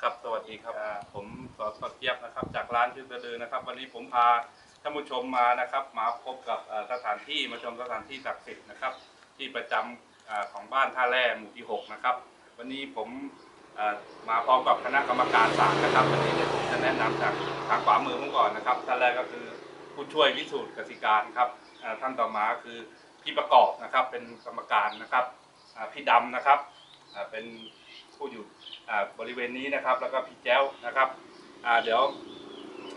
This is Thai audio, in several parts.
ครับสวัสดีครับอ่าผมสอสดเจี๊ยบนะครับ จากร้านชื่อเดือนะครับ วันนี้ผมพาท่านผู้ชมมานะครับ มาพบกับเอ่อสถานที่มาชมสถานที่ศักดิ์สิทธิ์นะครับ ที่ประจำอ่าของบ้านท่าแร่หมู่ที่ 6 นะครับ วันนี้ผมเอ่อมาพร้อมกับคณะกรรมการศาลนะครับ วันนี้เดี๋ยวผมจะแนะนำจากทางขวามือผมก่อนนะครับท่านแรกก็คือผู้ช่วยวิสูตรกสิการครับอ่าท่านต่อมาคือพี่ประกอบนะครับเป็นกรรมการนะครับอ่าพี่ดำนะครับอ่าเป็น ผู้อยู่อ่าบริเวณนี้นะครับ แล้วก็พี่แจ้วนะครับอ่าเดี๋ยว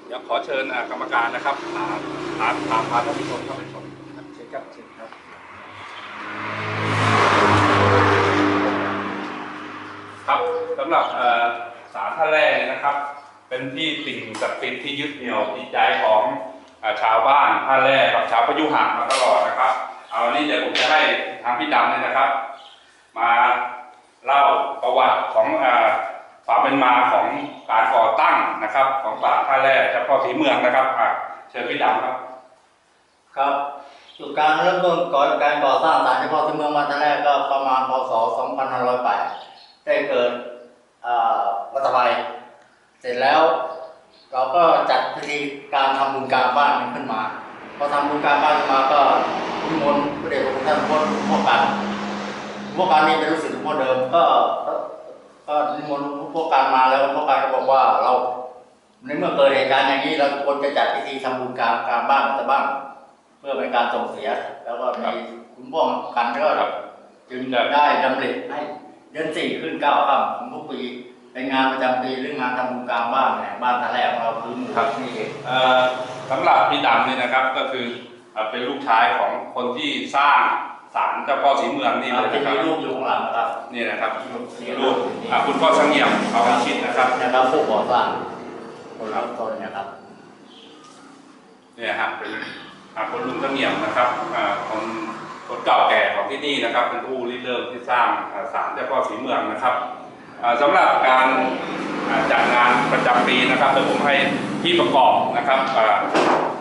เดี๋ยวขอเชิญอ่ากรรมการนะครับพาพาพาพาท่านผู้ชมเข้าไปชมเชิญครับเชิญครับครับสำหรับเอ่อสารท่าแร่เนี่ยนะครับ เป็นที่สิ่งศักดิ์สิทธิ์ที่ยึดเหนี่ยวจิตใจของอ่าชาวบ้านท่าแร่กับชาวพยุหะมาตลอดนะครับ เอาวันนี้เดี๋ยวผมจะให้ทางพี่ดำเนี่ยนะครับ มา เล่าประวัติของความเป็นมาของการก่อตั้งนะครับ ของศาท่าแร่เฉพาะสีเมืองนะครับเชิญพี่ดำครับ ครับจุดการเริ่มต้นก่อนการก่อสร้างศาลเฉพาะที่เมืองมาตั้งแรกก็ประมาณพศ 2508 ได้เกิดเอ่อรัฐบาลเสร็จแล้วเราก็จัดพิธีการทำบุญการบ้านขึ้นมา พอทำบุญการบ้านขึ้นมาก็นิมนต์พระเดชพระคุณท่านพ่อพ่อกัน พ่อการนี่เป็นลูกศิษย์หลวงพ่อเดิมก็ ก็ก็นิมนต์พ่อการมาแล้วพ่อการก็บอกว่าเรา ในเมื่อเกิดเหตุการณ์อย่างนี้เราควรจะจัดพิธีทำบุญกลารกลารบ้านแต่บ้างเพื่อเป็นการส่งเสีย แล้วก็มีคุณพ่อกันก็ครับจึงได้ดำริให้เดือนสี่ขึ้นเก้าค่ำของทุกปีเป็นงานประจำปีหรืองานทำบุญกลารบ้านเนี่ยบ้านทะแรกของเราคือหมู่ครับนี่เองเอ่อสำหรับพี่ดำเนี่ยนะครับก็คือเอ่อเป็นลูกชายของคนที่สร้าง ศาลเจ้าพ่อสีเมืองนี่เลยจะนะคมีรับรูปอยู่ข้างหลังนะครับนี่นะครับมีรูปอ่าคุณพ่อเสงี่ยมเขาวิชิตนะครับนะครับผู้ก่อสร้างคนรับตนนะครับเนี่ยฮะเป็นอ่าคนลุงเสงี่ยมนะครับอ่าคนคนเก่าแก่ของที่นี่นะครับ เป็นผู้ริเริ่มที่สร้างอ่าศาลเจ้าพ่อสีเมืองนะครับอ่าสำหรับการอ่าจัดงานประจำปีนะครับเดี๋ยวผมให้พี่ประกอบนะครับอ่า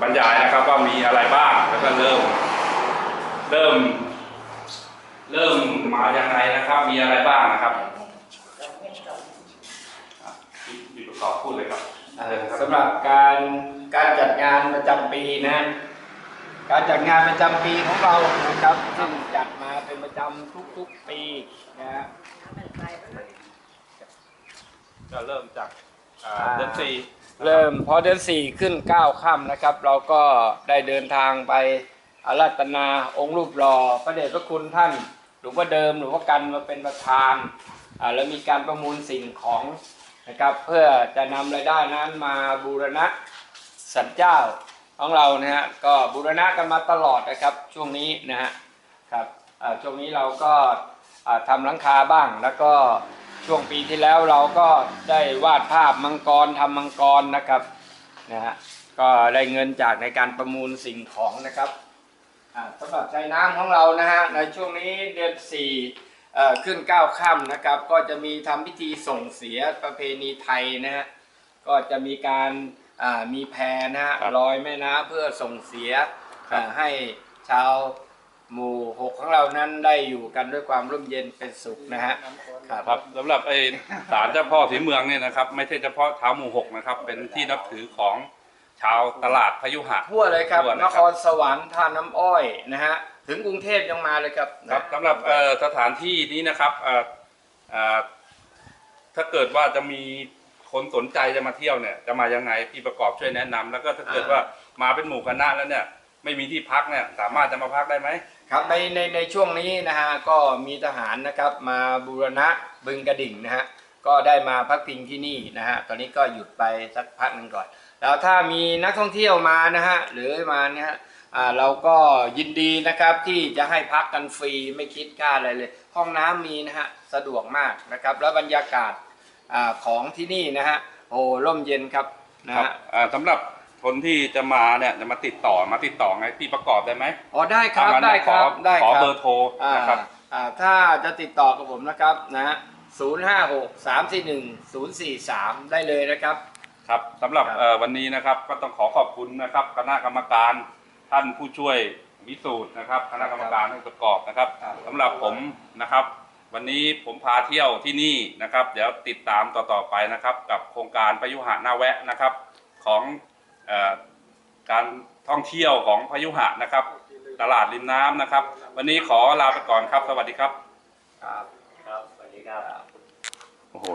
บรรยายนะครับว่ามีอะไรบ้างแล้วก็เริ่ม เริ่ม เริ่มมายังไงนะครับ มีอะไรบ้างนะครับอะพี่พี่ประกอบพูดเลยครับเอ่อเชิญครับสำหรับการการจัดงานประจำปีนะการจัดงานประจำปีของเรานะครับซึ่งจัดมาเป็นประจำทุกๆปีนะฮะจะเริ่มจากอ่าอ่าเดือนสี่เริ่มพอเดือนสี่ขึ้นเก้าค่ำนะครับ เราก็ได้เดินทางไปอาราธนาองค์รูปหล่อพระเดชพระคุณท่าน หลวงพ่อเดิมหลวงพ่อกันมาเป็นประธานอ่าแล้วมีการประมูลสิ่งของนะครับเพื่อจะนำรายได้นั้นมาบูรณะสันเจ้าของเรานะฮะก็บูรณะกันมาตลอดนะครับช่วงนี้นะฮะครับช่วงนี้เราก็ทำหลังคาบ้างแล้วก็ช่วงปีที่แล้วเราก็ได้วาดภาพมังกรทำมังกรนะครับนะฮะก็ได้เงินจากในการประมูลสิ่งของนะครับ สำหรับใช้น้ำของเรานะฮะในช่วงนี้เดือนสี่เอ่อขึ้นเก้าค่ำนะครับ ก็จะมีทำพิธีส่งเสียประเพณีไทยนะฮะก็จะมีการอ่ามีแพนะฮะลอยแม่น้ำเพื่อส่งเสียอ่าให้ชาวหมู่หกของเรานั้นได้อยู่กันด้วยความร่มเย็นเป็นสุขนะฮะครับครับสำหรับไอ้ศาลเจ้าพ่อสีเมืองเนี่ยนะครับ ไม่ใช่เฉพาะชาวหมู่หกนะครับ เป็นที่นับถือของ ชาวตลาดพยุหะ ทั่วเลยครับ ทั่วเลยนครับ ครสวรรค์ท่าน้ำอ้อยนะฮะ ถึงกรุงเทพยังมาเลยครับครับนะสำหรับเอ่อสถานที่นี้นะครับเอ่อเอ่อถ้าเกิดว่าจะมีคนสนใจจะมาเที่ยวเนี่ย จะมายังไงพี่ประกอบช่วยแนะนำแล้วก็ถ้าเกิดว่ามาเป็นหมู่คณะแล้วเนี่ย ไม่มีที่พักเนี่ยสามารถจะมาพักได้ไหม ครับในในในช่วงนี้นะฮะก็มีทหารนะครับมาบูรณะบึงกระดิ่งนะฮะก็ได้มาพักพิงที่นี่นะฮะตอนนี้ก็หยุดไปสักพักหนึ่งก่อน แล้วถ้ามีนักท่องเที่ยวมานะฮะหรือมาเนี่ยฮะอ่าเราก็ยินดีนะครับที่จะให้พักกันฟรีไม่คิดค่าอะไรเลย ห้องน้ำมีนะฮะสะดวกมากนะครับ แล้วบรรยากาศอ่าของที่นี่นะฮะโอ้ร่มเย็นครับนะครับฮะอ่าสำหรับคนที่จะมาเนี่ยจะมาติดต่อมาติดต่อไงพี่ประกอบได้ไหมอ๋อได้ครับเอางั้นได้ครับขอได้ขอครับเบอร์โทรอ่านะครับอ่าถ้าจะติดต่อกับผมนะครับนะฮะศูนย์ห้าหกสามสี่หนึ่งศูนย์สี่สามได้เลยนะครับ ครับสำหรับครับ เอ่อวันนี้นะครับก็ต้องขอขอบคุณนะครับคณะกรรมการท่านผู้ช่วยวิสูตรนะครับคณะกรรมการท่านประกอบนะครับครับสำหรับผมนะครับ วันนี้ผมพาเที่ยวที่นี่นะครับ เดี๋ยวติดตามต่อๆไปนะครับ กับโครงการพยุหะหน้าแวะนะครับของเออการท่องเที่ยวของพยุหะนะครับ ตลาดริมน้ำนะครับ วันนี้ขอลาไปก่อนครับสวัสดีครับ ครับครับสวัสดีครับ โอ้โห